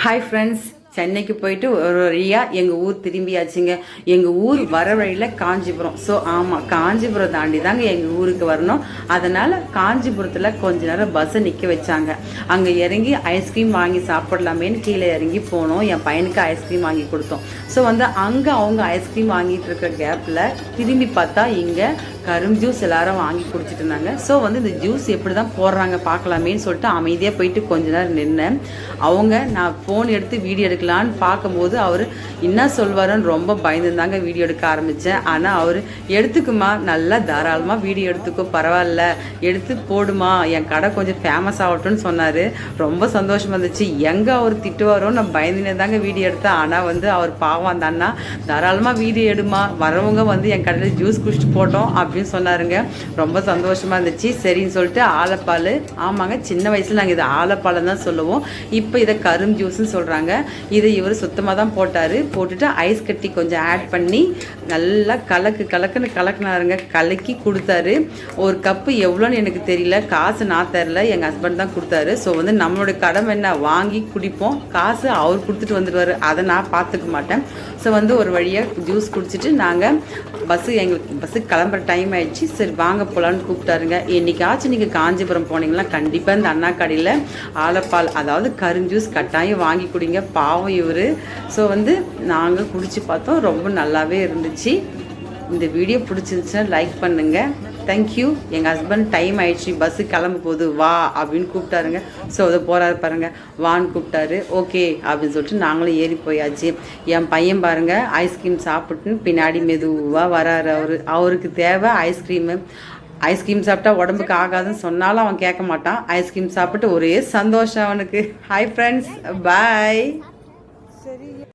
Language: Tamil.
ஹாய் ஃப்ரெண்ட்ஸ் சென்னைக்கு போயிட்டு ஒரு வழியாக எங்கள் ஊர் திரும்பியாச்சுங்க. எங்கள் ஊர் வர வழியில் காஞ்சிபுரம். ஸோ ஆமாம் காஞ்சிபுரம் தாண்டி தாங்க எங்கள் ஊருக்கு வரணும். அதனால் காஞ்சிபுரத்தில் கொஞ்ச நேரம் பஸ்ஸை நிற்க வச்சாங்க. அங்கே இறங்கி ஐஸ்கிரீம் வாங்கி சாப்பிடலாமேன்னு கீழே இறங்கி போனோம். என் பையனுக்கு ஐஸ்கிரீம் வாங்கி கொடுத்தோம். ஸோ வந்து அங்கே அவங்க ஐஸ்கிரீம் வாங்கிட்டு இருக்க கேப்பில் திரும்பி பார்த்தா இங்கே கரும் ஜூஸ் எல்லாரும் வாங்கி குடிச்சிட்டு இருந்தாங்க. ஸோ வந்து இந்த ஜூஸ் எப்படி தான் போடுறாங்க பார்க்கலாமேன்னு சொல்லிட்டு அமைதியாக போயிட்டு கொஞ்ச நேரம் நின்னேன். அவங்க நான் ஃபோன் எடுத்து வீடியோ எடுக்கலான்னு பார்க்கும்போது அவர் என்ன சொல்வாருன்னு ரொம்ப பயந்துருந்தாங்க வீடியோ எடுக்க ஆரம்பித்தேன் ஆனால் அவர் எடுத்துக்குமா நல்லா தாராளமாக வீடியோ எடுத்துக்கோ பரவாயில்ல எடுத்து போடுமா என் கடை கொஞ்சம் ஃபேமஸ் ஆகட்டும்னு சொன்னார். ரொம்ப சந்தோஷமாக இருந்துச்சு. எங்கே அவர் திட்டுவாரோ நான் பயந்துனே தாங்க வீடியோ எடுத்தேன். ஆனால் வந்து அவர் பாவம் அந்த அண்ணா தாராளமாக வீடியோ எடுமா வரவங்க வந்து என் கடையில் ஜூஸ் குடிச்சிட்டு போட்டோம். அப்படின்னு சொன்னாருங்க. ரொம்ப சந்தோஷமாக இருந்துச்சு. சரின்னு சொல்லிட்டு ஆலப்பால் ஆமாங்க சின்ன வயசில் நாங்கள் இதை ஆலப்பாலம் தான் சொல்லுவோம். இப்போ இதை கரும் ஜூஸ்னு சொல்கிறாங்க இதை இவர் சுத்தமாக தான் போட்டார். போட்டுட்டு ஐஸ் கட்டி கொஞ்சம் ஆட் பண்ணி நல்லா கலக்கு கலக்குன்னு கலக்குனாருங்க. கலக்கி கொடுத்தாரு. ஒரு கப்பு எவ்வளோன்னு எனக்கு தெரியல. காசு நான் தரல. எங்கள் ஹஸ்பண்ட் தான் கொடுத்தாரு. ஸோ வந்து நம்மளோட கடமை என்ன? வாங்கி குடிப்போம். காசு அவர் கொடுத்துட்டு வந்துடுவார் அதை நான் பார்த்துக்க மாட்டேன். ஸோ வந்து ஒரு வழியாக ஜூஸ் குடிச்சிட்டு நாங்கள் பஸ்ஸு எங்களுக்கு பஸ்ஸு கிளம்புற டைம் டைம் ஆயிடுச்சு. சரி வாங்க போகலான்னு கூப்பிட்டாருங்க. என்னைக்காச்சும் நீங்கள் காஞ்சிபுரம் போனீங்கன்னா கண்டிப்பாக இந்த அண்ணா கடையில் ஆலப்பால் அதாவது கருஞ்சூஸ் கட்டாயம் வாங்கி குடிங்க. பாவம் இவர். ஸோ வந்து நாங்கள் குடித்து பார்த்தோம். ரொம்ப நல்லாவே இருந்துச்சு. இந்த வீடியோ பிடிச்சிருந்துச்சுன்னா லைக் பண்ணுங்கள் தேங்க்யூ எங்கள் ஹஸ்பண்ட் டைம் ஆயிடுச்சு. பஸ்ஸு கிளம்ப போகுது வா அப்படின்னு கூப்பிட்டாருங்க. ஸோ அதை போகிறாரு பாருங்கள் வான்னு கூப்பிட்டாரு. ஓகே அப்படின்னு சொல்லிட்டு நாங்களும் ஏறி போயாச்சு. என் பையன் பாருங்கள் ஐஸ்கிரீம் சாப்பிட்டுன்னு பின்னாடி மெதுவாக வராரு அவரு. அவருக்கு தேவை ஐஸ்கிரீமு ஐஸ்கிரீம் சாப்பிட்டா உடம்புக்கு ஆகாதுன்னு சொன்னாலும் அவன் கேட்க மாட்டான். ஐஸ்கிரீம் சாப்பிட்டு ஒரே சந்தோஷம் அவனுக்கு. Hi friends bye